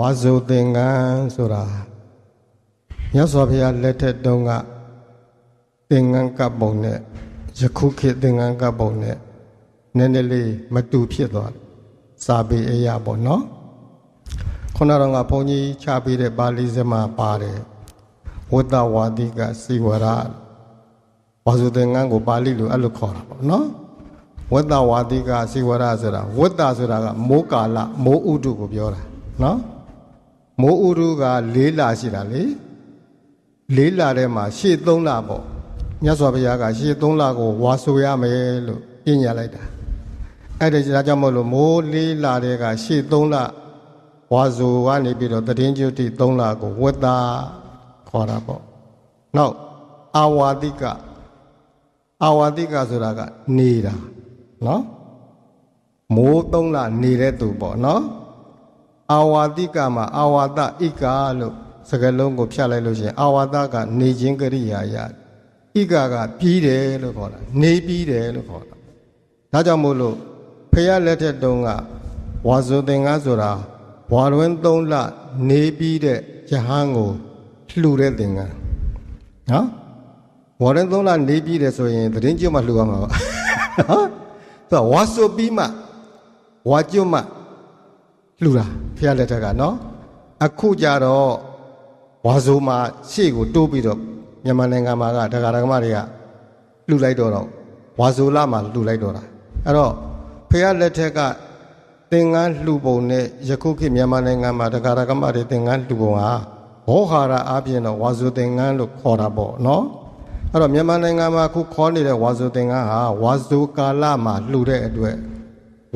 ဝါဇုသင်္ကန်းဆိုတာမြတ်စွာဘုရားလက်ထက်တုန်းကသင်္ကန်းကပ်ပုံနဲ့ယခုခေတ်သင်္ကန်းကပ်ပုံနဲ့နည်းနည်းလေးမတူဖြစ်သွားတယ်စာပေအရာပေါ့နော်ခုနကတော့ကဘုန်းကြီးချပေးတဲ့ပါဠိစမှာပါတယ်ဝတ္တဝါဒီကစီဝရဝါဇုသင်္ကန်းကိုပါဠိလိုအဲ့လိုခေါ်တာပေါ့နော်ဝတ္တဝါဒီကစီဝရဆိုတာဝတ္တဆိုတာကမိုးကာလမိုးဥတုကိုပြောတာနော် မိုးဥရုက၄လရှိတာလေ၄လထဲမှာရှေ့၃လပေါ့မြတ်စွာဘုရားကရှေ့၃လကိုဝါဆိုရမယ်လို့ပြညာလိုက်တာအဲ့ဒါကြောင့်မို့လို့မိုး၄လထဲကရှေ့၃လဝါဆိုကနေပြီးတော့တည်င်းကျွတ်တိ၃လကိုဝတ္တာခေါ်တာပေါ့နောက်အာဝါတိကအာဝါတိကဆိုတာကနေတာနော်မိုး၃လနေတဲ့သူပေါ့နော် အာဝါတိကမှာအာဝါဒဣကာလို့စကားလုံးကိုဖြတ်လိုက်လို့ရှိရင်အာဝါဒကနေခြင်းကရိယာယဣကာကပြီးတယ်လို့ခေါ်တာနေပြီးတယ်လို့ခေါ်တာဒါကြောင့်မို့လို့ဖះလက်ထက်တုန်းကဝါဇုသင်္ကန်းဆိုတာဝါရွင်း၃လနေပြီးတဲ့ယဟန်ကိုလှူတဲ့သင်္ကန်းနော်ဝါရွင်း၃လနေပြီးတယ်ဆိုရင်သတင်းကျွတ်မှလှူရမှာပါနော်ဆိုတော့ဝါဆိုပြီးမှဝါကျွတ်မှ လှူတာဖះလက်ထက်ကနော်အခုကြတော့ဝါဆိုမှာရှေ့ကိုတိုးပြီးတော့မြန်မာနိုင်ငံမှာကဒကာဒကမတွေကလှူလိုက်တော့တော့ဝါဆိုလာမှာလှူလိုက်တော့တာအဲ့တော့ဖះလက်ထက်ကသင်္ကန်းလှူပုံနဲ့ယခုခေတ်မြန်မာနိုင်ငံမှာဒကာဒကမတွေသင်္ကန်းလှူပုံဟာဘောဟာရအပြင်တော့ဝါဆိုသင်္ကန်းလို့ခေါ်တာပေါ့နော်အဲ့တော့မြန်မာနိုင်ငံမှာအခုခေါ်နေတဲ့ဝါဆိုသင်္ကန်းဟာဝါဆိုကာလမှာလှူတဲ့အတွက်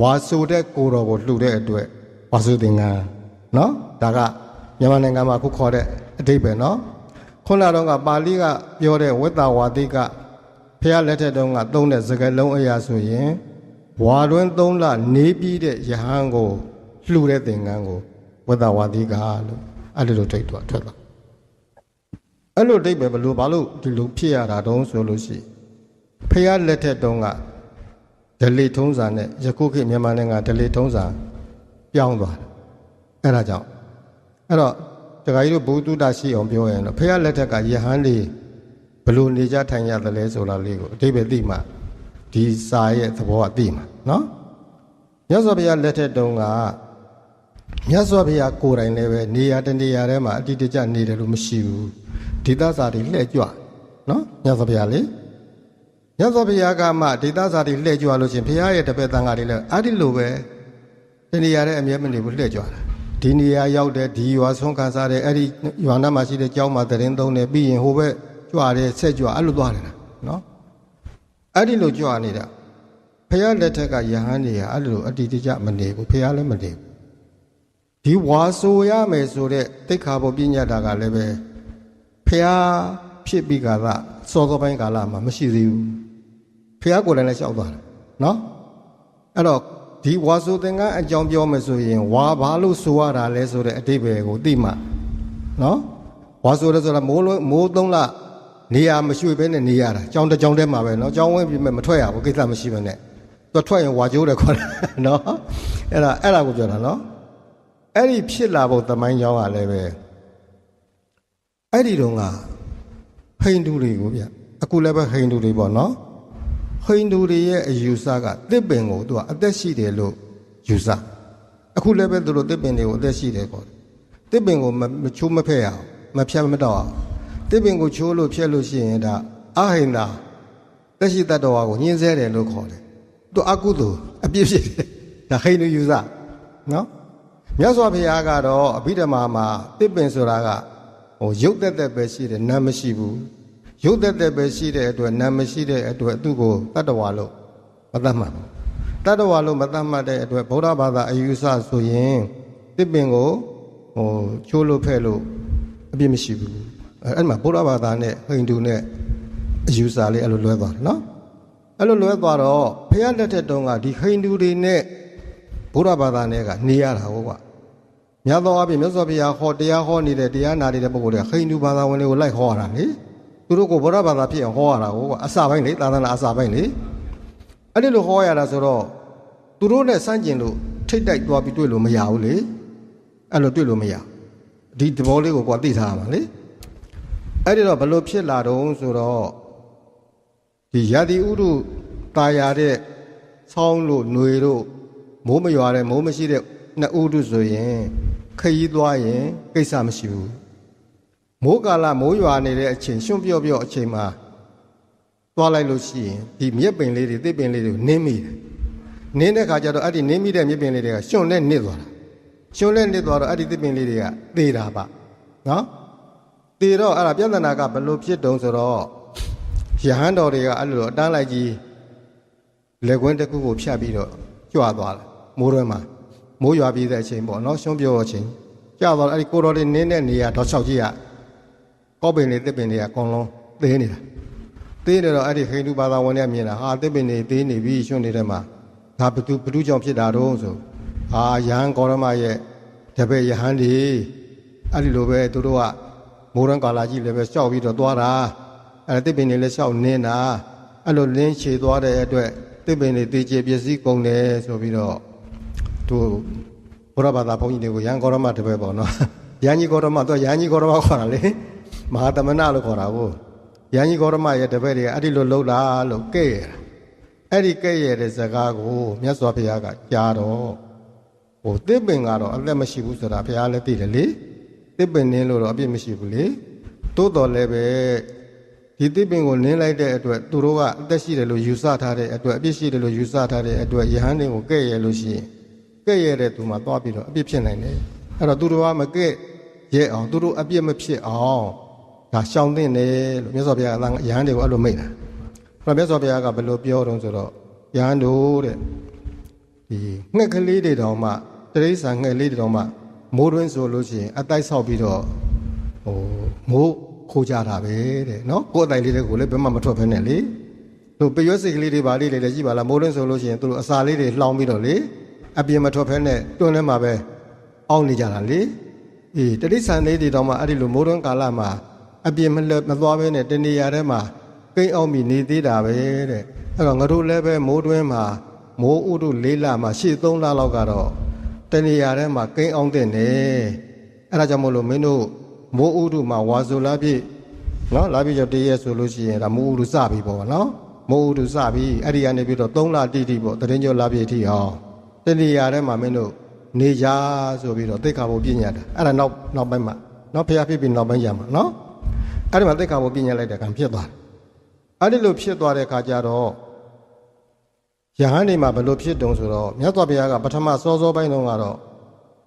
ဝါဆိုတဲ့ကိုတော်ကိုလှူတဲ့အတွက် ဝါဆိုသင်္ကန်းနော်ဒါကမြန်မာနိုင်ငံမှာအခုခေါ်တဲ့အတိတ်ပဲနော်ခုနတော့ကပါဠိကပြောတဲ့ဝိတ္တဝါတိကဖះလက်ထက်တုန်းကသုံးတဲ့စကားလုံးအရာဆိုရင်ဝါတွင်းသုံးလနေပြီးတဲ့ယဟန်ကိုလှူတဲ့သင်္ကန်းကိုဝိတ္တဝါတိကလို့အဲ့ဒီလိုထိတ်တော့ထွက်သွားအဲ့လိုတိတ်ပဲဘလို့ဘာလို့ဒီလိုဖြစ်ရတာတုံးဆိုလို့ရှိရင်ဖះလက်ထက်တုန်းကဒလီထုံးစာနဲ့ယခုခေတ်မြန်မာနိုင်ငံဒလီထုံးစာ ပြောင်းသွားတယ်အဲ့ဒါကြောင့်အဲ့တော့တခါကြီးတို့ဘုသူတ္တရှိအောင်ပြောရင်တော့ဖះလက်ထက်ကယဟန်လေးဘလို့နေကြထိုင်ရသလဲဆိုတာလေးကိုအတိပ္ပယ်သိမှဒီစာရဲ့သဘောကသိမှာနော်မြတ်စွာဘုရားလက်ထက်တုန်းကမြတ်စွာဘုရားကိုယ်တိုင်လည်းပဲနေရာတနေရာထဲမှာအတိတ်ကျနေတယ်လို့မရှိဘူးဒေသစာတွေလှည့်ကြွနော်မြတ်စွာဘုရားလေမြတ်စွာဘုရားကမှဒေသစာတွေလှည့်ကြွလို့ချင်းဘုရားရဲ့တပည့်တန်ဃာတွေလည်းအဲ့ဒီလိုပဲ ဒီနေရာတဲ့အမြဲမနေဘူးလှည့်ကြွတာဒီနေရာရောက်တဲ့ဒီရွာဆုံးခံစားတဲ့အဲ့ဒီရွာနာမှာရှိတဲ့ကျောင်းမှာတရင်သုံးတယ်ပြီးရင်ဟိုဘက်ကြွတယ်ဆက်ကြွအဲ့လိုသွားနေတာနော်အဲ့ဒီလိုကြွနေတာဘုရားလက်ထက်ကယဟန်တွေကအဲ့လိုအတ္တိတကြမနေဘူးဘုရားလည်းမနေဘူးဒီဝါဆိုရမယ်ဆိုတဲ့တိခါဘောပညာတာကလည်းပဲဘုရားဖြစ်ပြီးကာလစောစောပိုင်းကာလမှာမရှိသေးဘူးဖះကိုယ်တိုင်လည်းလျှောက်သွားတယ်နော်အဲ့တော့ ဒီဝါဆိုသင်္ကန်းအကြောင်းပြောမယ်ဆိုရင်ဝါဘာလို့ဆိုရတာလဲဆိုတဲ့အတိပ္ပယ်ကိုသိမှနော်ဝါဆိုရဲဆိုတာမိုးလုံးမိုးသုံးလနေရာမရွှေ့ဘဲနဲ့နေရတာကြောင်းတစ်ကြောင်းတည်းမှာပဲနော်ကြောင်းဝင်းပြီးမှမထွက်ရဘူးကိစ္စမရှိဘဲနဲ့သူထွက်ရင်ဝါကျိုးတယ်ခေါ်တယ်နော်အဲ့ဒါအဲ့ဒါကိုပြောတာနော်အဲ့ဒီဖြစ်လာဖို့သမိုင်းကြောင်းကလည်းပဲအဲ့ဒီတော့ကဟိန္ဒူတွေကိုဗျအခုလည်းပဲဟိန္ဒူတွေပေါ့နော် ဟိန္ဒူတွေရဲ့အယူဆကတစ်ပင်ကိုသူကအသက်ရှိတယ်လို့ယူဆအခုလည်းပဲသူတို့တစ်ပင်တွေကိုအသက်ရှိတယ်ခေါ်တယ်တစ်ပင်ကိုမမချိုးမဖက်ရအောင်မဖြတ်မတော့အောင်တစ်ပင်ကိုချိုးလို့ဖျက်လို့ရှိရင်ဒါအဟိန္ဒာသက်ရှိတတ္တဝါကိုညှင်းဆဲတယ်လို့ခေါ်တယ်သူအကုသိုလ်အပြစ်ဖြစ်တယ်ဒါဟိန္ဒူယူဆနော်မြတ်စွာဘုရားကတော့အဘိဓမ္မာမှာတစ်ပင်ဆိုတာကဟိုရုပ်သက်သက်ပဲရှိတယ်နာမ်မရှိဘူး ရုပ်သက်သက်ပဲရှိတဲ့အတွက်နာမ်မရှိတဲ့အတွက်သူ့ကိုတတ္တဝါလို့မသတ်မှတ်ဘူးတတ္တဝါလို့မသတ်မှတ်တဲ့အတွက်ဗုဒ္ဓဘာသာအယူဆဆိုရင်တစ်ပင်ကိုဟိုချိုးလို့ဖဲ့လို့အပြစ်မရှိဘူးအဲအဲ့မှာဗုဒ္ဓဘာသာနဲ့ဟိန္ဒူနဲ့အယူဆလေးအဲ့လိုလွဲသွားတယ်နော်အဲ့လိုလွဲသွားတော့ဖះလက်ထက်တုန်းကဒီဟိန္ဒူတွေနဲ့ဗုဒ္ဓဘာသာနဲ့ကနေရတာဟုတ်ကွာမြတ်သောအပြင်မြတ်စွာဘုရားဟောတရားဟောနေတဲ့တရားနာနေတဲ့ပုဂ္ဂိုလ်တွေကဟိန္ဒူဘာသာဝင်တွေကိုလိုက်ဟောရတာလေ သူတို့ကိုဗုဒ္ဓဘာသာဖြစ်အောင်ဟောရတာကိုကအစာပိုင်းလေသာသနာအစာပိုင်းလေအဲ့ဒီလိုဟောရတာဆိုတော့သူတို့နဲ့စန့်ကျင်လို့ထိတ်တိုက်သွားပြီးတွေ့လို့မရဘူးလေ အဲ့လိုတွေ့လို့မရဒီသဘောလေးကိုကိုယ်သိထားရမှာလေအဲ့ဒီတော့ဘလို့ဖြစ်လာတော့ဆိုတော့ဒီယတိဥရုตายရတဲ့ဆောင်းလို့ຫນွေတို့မိုးမရွာတဲ့မိုးမရှိတဲ့နှစ်ဥရုဆိုရင်ခရီးသွားရင်ကိစ္စမရှိဘူး မိုးကာလမိုးရွာနေတဲ့အချိန်ရှွန့်ပြော့ပြော့အချိန်မှာသွားလိုက်လို့ရှိရင်ဒီမြက်ပင်လေးတွေတစ်ပင်လေးတွေကိုနင်းမိတယ်နင်းတဲ့ခါကျတော့အဲ့ဒီနင်းမိတဲ့မြက်ပင်လေးတွေကရှွန့်နဲ့နစ်သွားတာရှွန့်နဲ့နစ်သွားတော့အဲ့ဒီတစ်ပင်လေးတွေကသေတာပါနော်သေတော့အဲ့ဒါပြဿနာကဘယ်လိုဖြစ်တုံးဆိုတော့ယဟန်တော်တွေကအဲ့လိုအတန်းလိုက်ကြီးလက်ကွင်းတစ်ခုကိုဖြတ်ပြီးတော့ကြွသွားတယ်မိုးရွာမှာမိုးရွာပြီးတဲ့အချိန်ပေါ့နော်ရှွန့်ပြောအချိန်ကြွသွားတော့အဲ့ဒီကိုတော်လေးနင်းတဲ့နေရာတော့၆ကြီးကကော က်ပင်လေးတစ်ပင်လေးကအကုန်လုံးသေးနေတာသေးတယ်တော့အဲ့ဒီဟိန္ဒူဘာသာဝင်တွေကမြင်တာဟာတစ်ပင်နေသေးနေပြီရှင်နေတဲ့မှာဒါဘသူဘသူကြောင့်ဖြစ်တာတော့ဆိုအာယဟန်ကောရမရဲ့တပည့်ယဟန်ဒီအဲ့ဒီလိုပဲသူတို့ကမိုးရန်ကာလာကြီးလည်းပဲရှောက်ပြီးတော့သွားတာအဲ့တစ်ပင်နေလည်းရှောက်နင်းတာအဲ့လိုလင်းချေသွားတဲ့အတွက်တစ်ပင်နေတေချေပျက်စီးကုန်တယ်ဆိုပြီးတော့သူဘုရားဘာသာဘုန်းကြီးတွေကိုယဟန်ကောရမတပည့်ပေါ့နော်ယဟန်ကြီးကောရမတော့ယဟန်ကြီးကောရမခေါ်တာလေ မဟာတမနာလို့ခေါ်တာကိုရန်ကြီးဂေါရမရဲ့တပည့်တွေကအဲ့ဒီလိုလှုပ်လာလို့ကဲ့ရတာအဲ့ဒီကဲ့ရတဲ့ဇကားကိုမြတ်စွာဘုရားကကြားတော့ဟိုတစ်ပင်ကတော့အသက်မရှိဘူးဆိုတာဘုရားလည်းသိတယ်လေတစ်ပင်နင်းလို့တော့အပြစ်မရှိဘူးလေတိုးတော်လည်းပဲဒီတစ်ပင်ကိုနင်းလိုက်တဲ့အတွက်သူတို့ကအသက်ရှိတယ်လို့ယူဆထားတဲ့အတွက်အပြစ်ရှိတယ်လို့ယူဆထားတဲ့အတွက်ယဟန်တွေကိုကဲ့ရလို့ရှိရင်ကဲ့ရတဲ့သူမှသွားပြီးတော့အပြစ်ဖြစ်နိုင်တယ်အဲ့တော့သူတို့ကမကဲ့ရဲအောင်သူတို့အပြစ်မဖြစ်အောင် ဒါရှောင်တဲ့တယ်လို့မြတ်စွာဘုရားကရဟန်းတွေကိုအဲ့လိုမိတ်တာအဲ့တော့မြတ်စွာဘုရားကဘယ်လိုပြောတော့ဆိုတော့ရဟန်းတို့တဲ့ဒီငှက်ကလေးတွေတောင်မှတရိษံငှက်လေးတွေတောင်မှမိုးတွင်းဆိုလို့ရှိရင်အတိုက်ဆောက်ပြီးတော့ဟိုမိုးခိုးကြတာပဲတဲ့နော်ကိုယ်အတိုင်လေးတွေကိုလည်းဘယ်မှမထွက်ဖ ೇನೆ လေတို့ပရွက်စိတ်ကလေးတွေပါလေးလေးလည်းကြည့်ပါလားမိုးတွင်းဆိုလို့ရှိရင်သူတို့အစာလေးတွေလှောင်ပြီးတော့လေအပြင်မထွက်ဖ ೇನೆ တွန်းထဲမှာပဲအောင်းနေကြတာလေအေးတရိษံလေးတွေတောင်မှအဲ့ဒီလိုမိုးတွင်းကာလမှာ အပြစ်မလွတ်မသွားဘဲနဲ့တနေရာထဲမှာကိန်းအောင်ပြီးနေသေးတာပဲတဲ့အဲ့တော့ငါတို့လည်းပဲမိုးတွင်းမှာမိုးဥတုလေးလမှာရှေ့သုံးလလောက်ကတော့တနေရာထဲမှာကိန်းအောင်တဲ့နေအဲ့ဒါကြောင့်မို့လို့မင်းတို့မိုးဥတုမှာဝါဆိုလာပြည့်နော်လာပြည့်ကျော်တည့်ရဲဆိုလို့ရှိရင်ဒါမိုးဥတုစပြီပေါ့နော်မိုးဥတုစပြီအဲ့ဒီကနေပြီးတော့3လတိတိပေါ့တရင်ကျော်လာပြည့်အထိဟောတနေရာထဲမှာမင်းတို့နေကြဆိုပြီးတော့သိက္ခာပုပညာတာအဲ့ဒါနောက်နောက်ပိုင်းမှာနော်ဖျားဖြစ်ပြီးနောက်ပိုင်းကြမှာနော် အဲ့ဒီမှာသိက္ခာပုပညာလိုက်တဲ့ကံဖြစ်သွားတယ်။အဲ့ဒီလိုဖြစ်သွားတဲ့အခါကျတော့ယဟန်နေမှာဘယ်လိုဖြစ်တုံဆိုတော့မြတ်စွာဘုရားကပထမစောစောပိုင်းတုန်းကတော့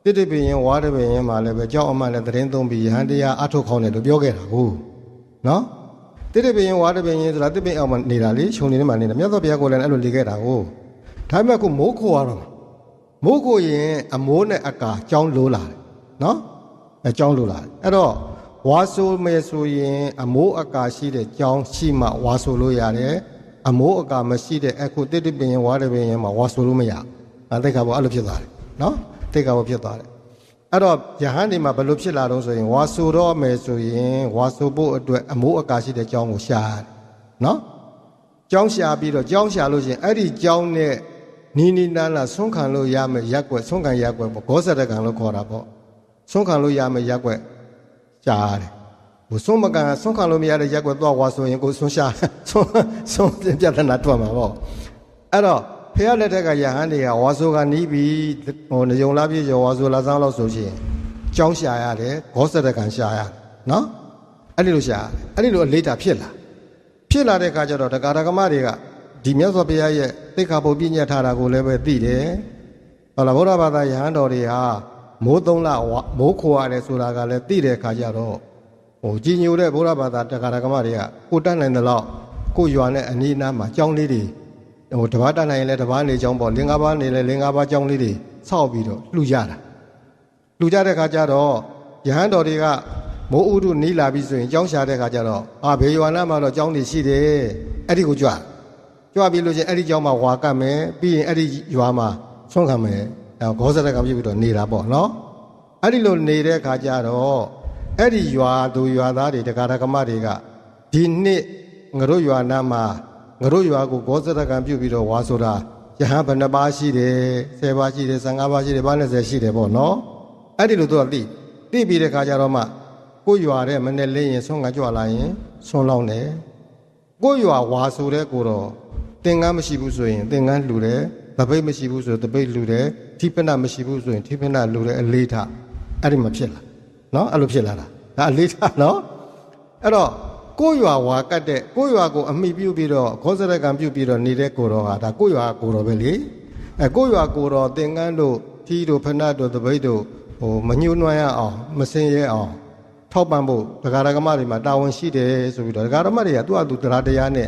တိတိပင်ရင်ဝါဒပင်ရင်မှာလည်းပဲကြောက်အမှန်နဲ့သတင်းသုံးပြီးယဟန်တရားအထုတ်ခေါင်းတယ်လို့ပြောခဲ့တာကိုနော်တိတိပင်ရင်ဝါဒပင်ရင်ဆိုတာတိပင်အောင်မှနေတာလေခြုံနေနေမှနေတာမြတ်စွာဘုရားကိုလည်းအဲ့လိုလေခဲ့တာကိုဒါပေမဲ့ခုမိုးခိုရတော့မိုးခိုရင်အမိုးနဲ့အကာကြောင်းလိုးလာတယ်နော်အဲကြောင်းလိုးလာတယ်အဲ့တော့ ဝါဆိုမယ်ဆိုရင် အမိုးအကာရှိတဲ့ကြောင်းရှိမှဝါဆိုလို့ရတယ်အမိုးအကာမရှိတဲ့အခုတိတိပင်ရင်ဝါရပင်ရင်မှာဝါဆိုလို့မရအဲတိတ်ခါဘောအဲ့လိုဖြစ်သွားတယ်နော်တိတ်ခါဘောဖြစ်သွားတယ်အဲ့တော့ယဟန်ဒီမှာဘယ်လိုဖြစ်လာတော့ဆိုရင်ဝါဆိုတော့မယ်ဆိုရင်ဝါဆိုဖို့အတွက်အမိုးအကာရှိတဲ့ကြောင်းကိုရှာရတယ်နော်ကြောင်းရှာပြီးတော့ကြောင်းရှာလို့ရှိရင်အဲ့ဒီကြောင်းနဲ့နီနီနာနာဆုံးခံလို့ရမယ်ရက်ွက်ဆုံးခံရက်ွက်ပေါ့ဂောဇရကံလို့ခေါ်တာပေါ့ဆုံးခံလို့ရမယ်ရက်ွက် ကြားတယ်ဟိုဆုံးမကန်ဆုံးခံလို့မရတဲ့ရက်ကွက်သွားဝါဆိုရင်ကိုဆုံးရှာဆုံးဆုံးပြဿနာထွက်မှာပေါ့အဲ့တော့ဖះလက်ထက်ကယဟန်တွေကဝါဆိုကနီးပြီးဟိုနေုံလာပြည့်ကျော်ဝါဆိုလာစားလို့ဆိုရှင်ကြောင်းရှာရတယ်ဂောစရကန်ရှာရတယ်နော်အဲ့ဒီလိုရှာရတယ်အဲ့ဒီလိုအလေးတာဖြစ်လာဖြစ်လာတဲ့အခါကျတော့တရားဓမ္မတွေကဒီမြတ်စွာဘုရားရဲ့သိက္ခာပုပ္ပညတ်ထားတာကိုလည်းပဲသိတယ်ဟုတ်လားဗုဒ္ဓဘာသာယဟန်တော်တွေဟာ မိုးသုံးလမိုးခိုရတယ်ဆိုတာကလည်းသိတဲ့အခါကျတော့ဟိုကြီးညိုတဲ့ဘုရားဘာသာတက္ကရာကမတွေကကိုတတ်နိုင်တဲ့လောက်ကိုရွာနဲ့အနီးအနားမှာကြောင်းလေးတွေဟိုတပားတတ်နိုင်ရင်လည်းတပားနေကြောင်းပေါ့လင်္ကားပါနေလည်းလင်္ကားပါကြောင်းလေးတွေဆောက်ပြီးတော့လှူကြတာလှူကြတဲ့အခါကျတော့ယဟန်တော်တွေကမိုးဥဒုနီးလာပြီဆိုရင်ကြောင်းရှာတဲ့အခါကျတော့အာဘေရွာနာမှာတော့ကြောင်းတွေရှိတယ်အဲ့ဒီကိုကြွကြွပြီးလို့ချင်းအဲ့ဒီကြောင်းမှာဝါကတ်မယ်ပြီးရင်အဲ့ဒီရွာမှာဆုံးခံမယ်အဲ ဂောဇရကံပြပြီးတော့နေတာပေါ့နော်အဲ့ဒီလိုနေတဲ့ခါကျတော့အဲ့ဒီရွာသူရွာသားတွေတရားဓမ္မတွေကဒီနှစ်ငါတို့ရွာနာမှာငါတို့ရွာကိုဂောဇရကံပြုပြီးတော့ဝါဆိုတာယဟန်ဘယ်နှပါးရှိတယ်10ပါးရှိတယ်15ပါးရှိတယ်ဘာ20ရှိတယ်ပေါ့နော်အဲ့ဒီလိုသူကသိသိပြီးတဲ့ခါကျတော့မှကိုရွာတဲ့မနဲ့လင်းရင်ဆုံးကကြွလာရင်ဆုံးလောင်းတယ်ကိုရွာဝါဆိုတဲ့ကိုတော့သင်္ကန်းမရှိဘူးဆိုရင်သင်္ကန်းလှူတယ် တပိတ်မရှိဘူးဆိုတပိတ်လှူတယ်ထိပနမရှိဘူးဆိုရင်ထိပနလှူတယ်အလေးထားအဲ့ဒီမဖြစ်လားနော်အဲ့လိုဖြစ်လာတာဒါအလေးထားနော်အဲ့တော့ကိုရွာဝါကတ်တဲ့ကိုရွာကိုအမိပြုတ်ပြီးတော့ခောစရကံပြုတ်ပြီးတော့နေတဲ့ကိုတော်ဟာဒါကိုရွာကိုတော်ပဲလေအဲကိုရွာကိုတော်သင်္ကန်းတို့ထီးတို့ဖဏတ်တို့တပိတ်တို့ဟိုမညှိုးနွမ်းရအောင်မစင်ရဲအောင်ထောက်ပံ့ဖို့ဒကာဒကမတွေမှာတာဝန်ရှိတယ်ဆိုပြီးတော့ဒကာဒကမတွေကသူ့အတူတရားတရားနဲ့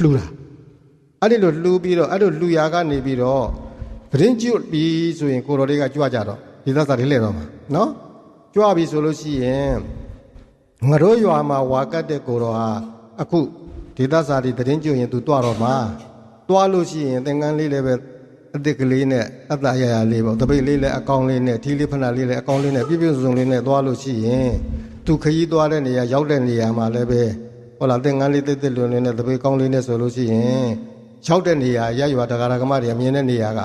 လှူတာ အဲ့ဒီလိုလှူပြီးတော့အဲ့လိုလှူရာကနေပြီးတော့သတင်းကျွတ်ပြီးဆိုရင်ကိုတော်တွေကကြွကြတော့ဒီသက်စာတွေလှည့်တော့မှာနော်ကြွပြီဆိုလို့ရှိရင်ငါတို့ရွာမှာဝါကတ်တဲ့ကိုတော်ဟာအခုဒီသက်စာတွေသတင်းကျွတ်ရင်သူတွားတော့မှာတွားလို့ရှိရင်သင်္ကန်းလေးလည်းပဲအစ်စ်ကလေးနဲ့အတအရရလေးပေါ့တပိတ်လေးလည်းအကောင်လေးနဲ့ထီးလေးဖဏလေးလည်းအကောင်လေးနဲ့ပြည့်ပြည့်စုံစုံလေးနဲ့သွားလို့ရှိရင်သူခရီးသွားတဲ့နေရာရောက်တဲ့နေရာမှာလည်းပဲဟုတ်လားသင်္ကန်းလေးတိတ်တိတ်လွန်လွန်နဲ့တပိတ်ကောင်းလေးနဲ့ဆိုလို့ရှိရင် ရောက်တဲ့နေရာရရွာတကာရကမတွေမြင်တဲ့နေရာက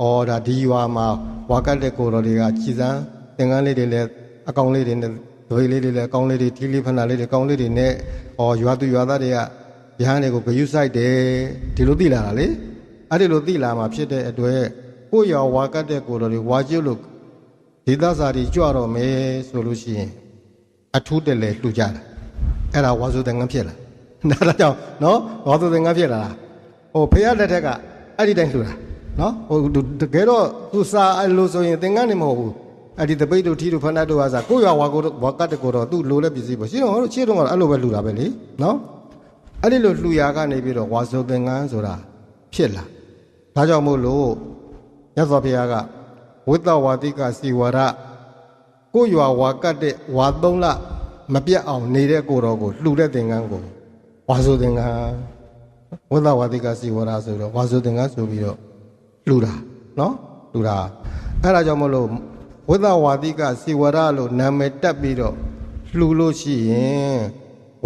အော်ဒါဒီရွာမှာဝါကတ်တဲ့ကိုတော်တွေကကြည်စမ်းသင်္ကန်းလေးတွေလည်းအကောင်လေးတွေနဲ့တပိတ်လေးတွေလည်းအကောင်လေးတွေထီးလေးဖဏလေးတွေအကောင်လေးတွေနဲ့အော်ရွာသူရွာသားတွေကရဟန်းတွေကိုဂယုစိုက်တယ်ဒီလိုသိလာတာလေအဲ့ဒီလိုသိလာမှာဖြစ်တဲ့အတွက်ကိုယ့်ရောဝါကတ်တဲ့ကိုယ်တော်တွေဝါကျွတ်လို့ဒေသစာတွေကြွတော့မယ်ဆိုလို့ရှိရင်အထူးတက်လေလှူကြတာအဲ့ဒါဝါစုတဲ့ငန်းဖြစ်လာဒါကြောင့်နော်ဝါစုတဲ့ငန်းဖြစ်လာတာ ဟိုဖေရလက်ထက်ကအဲ့ဒီတိုင်းလှူတာနော်ဟိုတကယ်တော့သူစာအဲ့လိုဆိုရင်သင်္ကန်းနေမဟုတ်ဘူးအဲ့ဒီတပိတ်တို့ထီတို့ဖဏတ်တို့ဟာစာကိုယ့်ရောဝါကိုဝါကတ်တဲ့ကိုယ်တော်သူ့လိုတဲ့ပစ္စည်းပေါ့ရှင်းတော့ဟိုရှင်းတော့အဲ့လိုပဲလှူတာပဲလေနော်အဲ့ဒီလိုလှူရာကနေပြီးတော့ဝါစုသင်္ကန်းဆိုတာဖြစ်လာဒါကြောင့်မို့လို့မြတ်စွာဘုရားကဝိတ္တဝါတိကစီဝရကိုရွာဝါကတ်တဲ့ဝါသုံးလမပြတ်အောင်နေတဲ့ကိုတော်ကိုလှူတဲ့သင်္ကန်းကိုဝါဆိုသင်္ကန်း ဝိတ္တဝါတိကစီဝရဆိုတော့ဝါဆိုသင်္ကန်းဆိုပြီးတော့လှူတာနော်လှူတာအဲ့ဒါကြောင့်မို့လို့ဝိတ္တဝါတိကစီဝရလို့နာမည်တက်ပြီးတော့လှူလို့ရှိရင်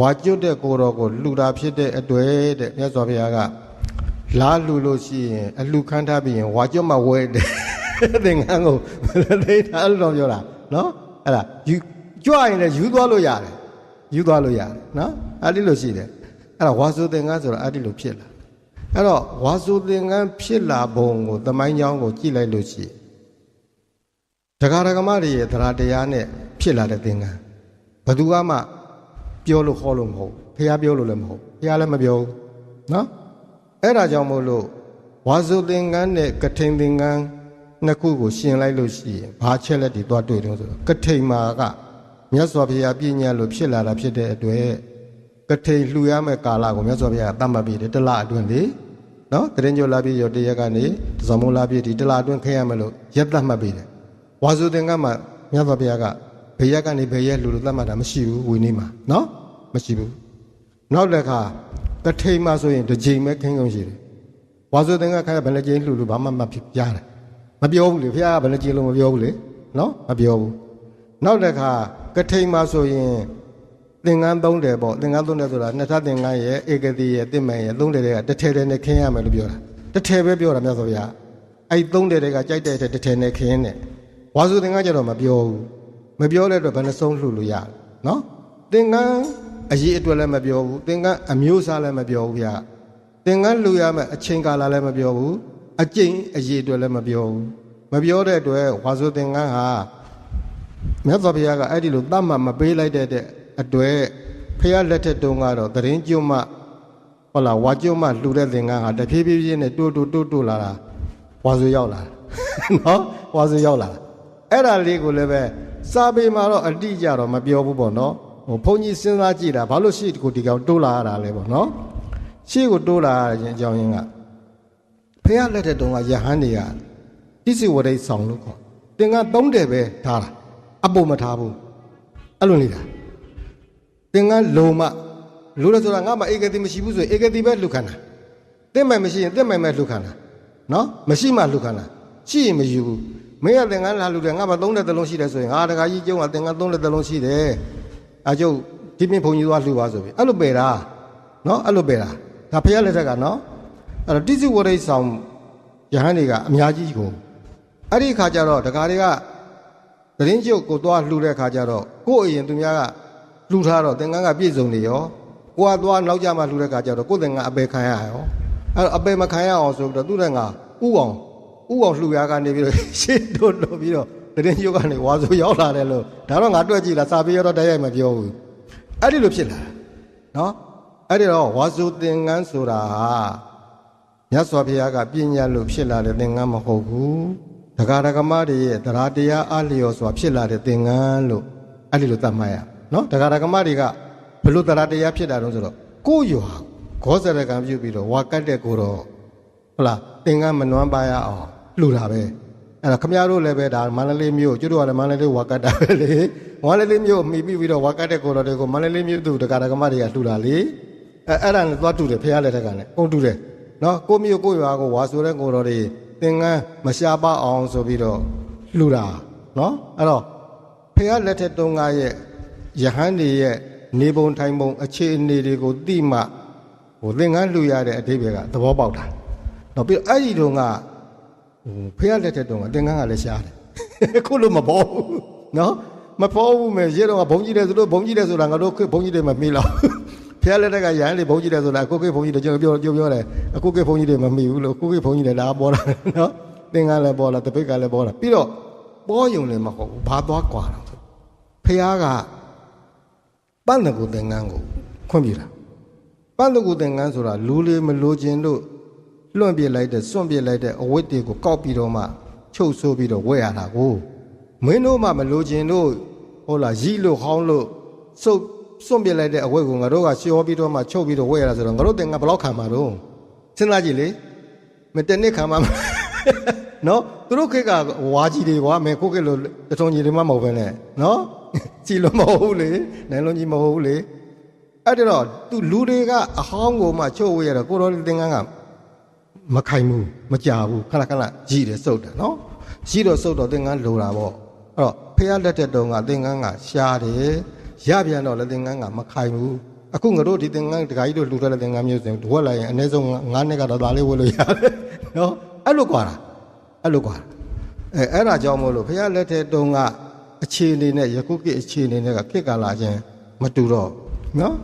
ဝါကျွတ်တဲ့ကိုတော်ကိုလှူတာဖြစ်တဲ့အတွက်တဲ့မြတ်စွာဘုရားကလာလူလို့ရှိရင်အလူခန်းထားပြီးရင်ဝါကျွတ်မှဝဲတယ်သင်္ကန်းကိုသိတာအဲ့လိုတော့ပြောတာနော်အဲ့ဒါယူကြွရင်လည်းယူသွားလို့ရတယ်ယူသွားလို့ရတယ်နော်အဲ့ဒီလိုရှိတယ် အဲ့ဒါဝါစုသင်္ကန်းဆိုတော့အဲ့ဒီလိုဖြစ်လာအဲ့တော့ဝါစုသင်္ကန်းဖြစ်လာပုံကိုသမိုင်းကြောင်းကိုကြည့်လိုက်လို့ရှိရင်တရားဓမ္မတွေရဲ့တရားတရားနဲ့ဖြစ်လာတဲ့သင်္ကန်းဘယ်သူမှပြောလို့ခေါ်လို့မဟုတ်ဖះပြောလို့လည်းမဟုတ်ဖះလည်းမပြောဘူးနော်အဲ့ဒါကြောင့်မို့လို့ဝါစုသင်္ကန်းနဲ့ကထိန်သင်္ကန်းနှစ်ခုကိုရှင်လိုက်လို့ရှိရင်ဘာချက်လက်တွေသွားတွေ့တယ်ဆိုတော့ကထိန်မာကမြတ်စွာဘုရားပြည့်ညတ်လို့ဖြစ်လာတာဖြစ်တဲ့အတွက် ကထိန်လှူရမယ့်ကာလကိုမြတ်စွာဘုရားကသတ်မှတ်ပြီးတယ်တစ်လအတွင်းလေနော်တရင်ကျော်လာပြီးရောတရက်ကနေသဇမုံလာပြီးဒီတစ်လအတွင်းခင်းရမယ်လို့ရက်သတ်မှတ်ပြီးတယ်ဝါစုသင်္ကန်းမှာမြတ်စွာဘုရားကဘယ်ရက်ကနေဘယ်ရက်လှူလို့သတ်မှတ်တာမရှိဘူးဝီနည်းမှာနော်မရှိဘူးနောက်တစ်ခါတထိန်မှဆိုရင်တစ်ချိန်ပဲခင်းကုန်ရှိတယ်။ဝါဆိုတဲ့ကခိုင်းဘယ်နှချိန်လှူလို့ဘာမှမဖြစ်ပြရတယ်။မပြောဘူးလေဖះကဘယ်နှချိန်လို့မပြောဘူးလေ။နော်မပြောဘူး။နောက်တစ်ခါကထိန်မှဆိုရင် သင်္ကန်းသုံးတယ်ပေါ့သင်္ကန်းသုံးတယ်ဆိုတာနှစ်ထပ်သင်္ကန်းရဲ့ဧကတိရဲ့တင့်မယ်ရဲ့သုံးတယ်တွေကတစ်ထည်တည်းနဲ့ခင်းရမယ်လို့ပြောတာ။တစ်ထည်ပဲပြောတာမြတ်စွာဘုရား။အဲ့သုံးတယ်တွေကကြိုက်တဲ့အထက်တစ်ထည်နဲ့ခင်းတယ်။ဝါဆိုသင်္ကန်းကျတော့မပြောဘူး။မပြောတဲ့အတွက်ဘယ်နှဆုံးလှူလို့ရတယ်နော်။သင်္ကန်းအရေးအတွက်လည်းမပြောဘူးသင်္ကန်းအမျိုးအစားလည်းမပြောဘူးဗျာသင်္ကန်းလူရမယ်အချိန်ကာလလည်းမပြောဘူးအကျင့်အရေးအတွက်လည်းမပြောဘူးမပြောတဲ့အတွက်ဝါဆိုသင်္ကန်းဟာမြတ်စွာဘုရားကအဲ့ဒီလိုတတ်မှတ်မပေးလိုက်တဲ့ အတွက်ဖះလက်ထက်တုန်းကတော့သရင်ကျွတ်မှဟုတ်လားဝါကျွတ်မှလှူတဲ့သင်္ကန်းဟာတဖြည်းဖြည်းချင်းနဲ့တိုးတိုးတိုးတိုးလာတာဝါဆိုရောက်လာတာနော်ဝါဆိုရောက်လာတာအဲ့ဒါလေးကိုလည်းပဲစာပေမှာတော့အတိအကျတော့မပြောဘူးပေါ့နော်ဟိုဘုန်းကြီးစဉ်းစားကြည့်တာဘာလို့ရှေ့ကိုဒီကောင်တိုးလာရတာလဲပေါ့နော်ရှေ့ကိုတိုးလာရခြင်းအကြောင်းရင်းကဖះလက်ထက်တုန်းကယဟန်တွေကတိစီဝရိတ်ဆောင်လို့ခေါ်သင်္ကန်းသုံးတယ်ပဲထားတာအပုံမထားဘူးအဲ့လိုနေတာ သင်္ကန်းလုံမလို့လဲဆိုတာငါမှဧကတိမရှိဘူးဆိုရင်ဧကတိပဲလှုပ်ခန္ဓာတင့်မှန်မရှိရင်တင့်မှန်ပဲလှုပ်ခန္ဓာနော်မရှိမှလှုပ်ခန္ဓာရှိရင်မယူဘူးမင်းကသင်္ကန်းလာလှုပ်တယ်ငါမှသုံးတဲ့သလုံးရှိတယ်ဆိုရင်ငါတခါကြီးကျုံကသင်္ကန်းသုံးတဲ့သလုံးရှိတယ်အကျုပ်ဒီပြင်ဘုံကြီးသွားလှူပါဆိုပြီအဲ့လိုပယ်တာနော်အဲ့လိုပယ်တာဒါဖះလက်ထက်ကနော်အဲ့တော့တိစုဝရိတ်ဆောင်ယဟန်တွေကအများကြီးကိုအဲ့ဒီခါကျတော့ဒကာတွေကသတင်းကျုပ်ကိုသွားလှူတဲ့ခါကျတော့ကို့အရင်သူများက လှူထားတော့သင်္ကန်းကပြည့်စုံနေရောကိုကသွားနောက်ကြမှလှူတဲ့ခါကျတော့ကို့သင်္ကန်းအပေခံရရောအဲ့တော့အပေမခံရအောင်ဆိုပြီးတော့သူတဲ့ငါဥအောင်ဥအောင်လှူရကနေပြီးတော့ရှေ့တို့လို့ပြီးတော့သတင်းကျုပ်ကနေဝါဆိုရောက်လာတယ်လို့ဒါတော့ငါတွေ့ကြည့်လားစာပေရတော့တရားမပြောဘူးအဲ့ဒီလိုဖြစ်လာတာနော်အဲ့ဒီတော့ဝါဆိုသင်္ကန်းဆိုတာဟာမြတ်စွာဘုရားကပြညာလို့ဖြစ်လာတဲ့သင်္ကန်းမဟုတ်ဘူးဒကာဒကမတွေရဲ့တရားတရားအလျော်စွာဖြစ်လာတဲ့သင်္ကန်းလို့အဲ့ဒီလိုသတ်မှတ်ရ နော်ဒကာဒကမတွေကဘလို့တရားတရားဖြစ်တာတော့ဆိုတော့ကိုယ်ရွာဂောဇရကံပြုပြီးတော့ဝါကတ်တဲ့ကိုတော့ဟုတ်လားသင်္ကန်းမနှွမ်းပါရအောင်လှူတာပဲအဲ့ဒါခမရတို့လည်းပဲဒါမန္တလေးမြို့ကျွတ်တို့ကလည်းမန္တလေးဝါကတ်တာပဲလေမန္တလေးမြို့မိပြီးပြီးတော့ဝါကတ်တဲ့ကိုတော့တွေကိုမန္တလေးမြို့သူဒကာဒကမတွေကလှူတာလေအဲအဲ့ဒါနဲ့သွားတူတယ်ဖះလက်ထက်ကလည်းကုန်တူတယ်နော်ကိုမျိုးကိုရွာကိုဝါဆိုတဲ့ကိုတော်တွေသင်္ကန်းမရှားပါအောင်ဆိုပြီးတော့လှူတာနော်အဲ့တော့ဖះလက်ထက်တုန်းကရဲ့ ယဟန်တွေရဲ့နေပုံထိုင်ပုံအခြေအနေတွေကိုသိမှဟိုသင်္ကန်းလှူရတဲ့အဓိပ္ပာယ်ကသဘောပေါက်တာနော်ပြီးတော့အဲ့ဒီတုန်းကဟိုဖះလက်ထက်တုန်းကသင်္ကန်းကလည်းရှားတယ်ခုလို့မပေါ်ဘူးနော်မပေါ်ဘူးမယ်ရေတော့ကဘုံကြီးတယ်ဆိုလို့ဘုံကြီးတယ်ဆိုတာငါတို့ခေတ်ဘုံကြီးတယ်မမေးတော့ဖះလက်ထက်ကရဟန်းလေးဘုန်းကြီးတယ်ဆိုတာအခုကိဘုန်းကြီးတယ်ကျွန်တော်ပြောပြောပြောတယ်အခုကိဘုန်းကြီးတွေမမိဘူးလို့အခုကိဘုန်းကြီးတွေဒါပေါ်လာနော်သင်္ကန်းလည်းပေါ်လာတပိတ်ကလည်းပေါ်လာပြီးတော့ပေါ်ယုံလည်းမဟုတ်ဘူးဘာသွားကွာတော့ဆိုဖះက ပန့်တကူသင်္ကန်းကိုခွင့်ပြုတာပန့်တကူသင်္ကန်းဆိုတာလူလေးမလိုချင်လို့လွန့်ပြစ်လိုက်တဲ့စွန့်ပြစ်လိုက်တဲ့အဝတ်တွေကိုကောက်ပြီးတော့မှချုပ်ဆိုးပြီးတော့ဝဲရတာကိုမင်းတို့မှမလိုချင်လို့ဟုတ်လားရီလို့ဟောင်းလို့စုပ်စွန့်ပစ်လိုက်တဲ့အဝတ်ကိုငါတို့ကရှောပြီးတော့မှချုပ်ပြီးတော့ဝဲရတာဆိုတော့ငါတို့တင်ကဘယ်လောက်ခံမှာတော့စဉ်းစားကြည့်လေမတနစ်ခံမှာမနော်သူတို့ခေတ်ကဝါကြီးတွေကွာမင်းကိုယ့်ခေတ်လိုတထုံကြီးတွေမှမဟုတ်ပဲနဲ့နော် ကြည်လို့မဟုတ်ဘူးလေနိုင်လုံးကြီးမဟုတ်ဘူးလေအဲ့ဒါတော့သူလူတွေကအဟောင်းကိုမှချုပ်ဝဲရတော့ကိုတော်တင်ကန်းကမခိုင်ဘူးမကြဘူးခဏခဏကြီးတယ်စုပ်တယ်နော်ကြီးတော့စုပ်တော့တင်ကန်းလိုတာပေါ့အဲ့တော့ဖះလက်တဲ့တုံးကတင်ကန်းကရှားတယ်ရပြန်တော့လည်းသင်္ကန်းကမခိုင်ဘူးအခုငါတို့ဒီသင်္ကန်းတခါကြီးတို့လှူထားတဲ့သင်္ကန်းမျိုးစင်ဝက်လိုက်ရင်အနည်းဆုံး9နှစ်ကတော့ဒါလေးဝက်လို့ရတယ်နော်အဲ့လိုကွာတာအဲ့လိုကွာအဲအဲ့ဒါကြောင့်မို့လို့ဖះလက်ထက်တုန်းက အခြေအနေနဲ့ယခုခေတ်အခြေအနေနဲ့ကခေတ်ကာလချင်းမတူတော့နော်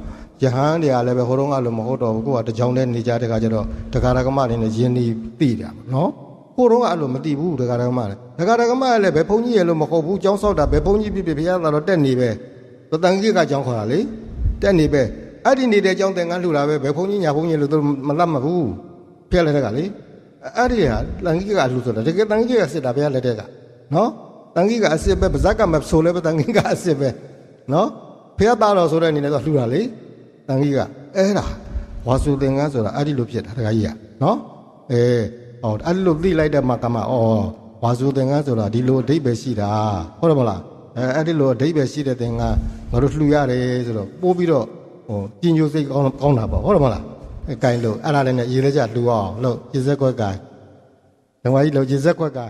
ယဟန်တွေကလည်းပဲဟိုတုန်းကလို့မဟုတ်တော့ဘူးကိုကတကြောင်နဲ့နေကြတဲ့ခါကျတော့ဒကာဒကမတွေနဲ့ယင်းနီးပြီးတာပေါ့နော်ကိုတော့ကအဲ့လိုမသိဘူးဒကာဒကမလည်းဒကာဒကမလည်းပဲဘုန်းကြီးရဲ့လို့မဟုတ်ဘူးကျောင်းဆောက်တာပဲဘုန်းကြီးပြပြဘုရားသာတော့တက်နေပဲသတန်ကြီးကကြောင်းခေါ်တာလေတက်နေပဲအဲ့ဒီနေတဲ့ကြောင်းတင်ကန်းလှူတာပဲဘယ်ဘုန်းကြီးညာဘုန်းကြီးလို့သူမလတ်မဘူးဖျက်လက်တဲ့ကလေအဲ့ဒီဟာတန်ကြီးကလှူဆိုတာတကယ်တန်ကြီးကစစ်တာဘုရားလက်တဲ့ကနော် တန်ကြီးကအစစ်ပဲဗဇက်ကမဆိုလဲပဲတန်ကြီးကအစစ်ပဲနော်ဖျက်သားတော်ဆိုတဲ့အနေနဲ့တော့လှူတာလေတန်ကြီးကအဲ့ဒါဝါစုတင်ကန်းဆိုတာအဲ့ဒီလိုဖြစ်တာတခါကြီးကနော်အဲဟောအဲ့ဒီလိုသိလိုက်တဲ့မှာကမှဩဝါစုတင်ကန်းဆိုတာဒီလိုအဓိပ္ပာယ်ရှိတာဟုတ်တယ်မလားအဲအဲ့ဒီလိုအဓိပ္ပာယ်ရှိတဲ့သင်ကငါတို့လှူရတယ်ဆိုတော့ပို့ပြီးတော့ဟိုပြင်းညိုစိတ်ကောင်းကောင်းတာပေါ့ဟုတ်တယ်မလားအဲကိုင်းလို့အဲ့ဒါလည်းနဲ့ရေလက်ကြလှူအောင်လို့ရေစက်ခွက်ကဓမ္မကြီးလို့ရေစက်ခွက်က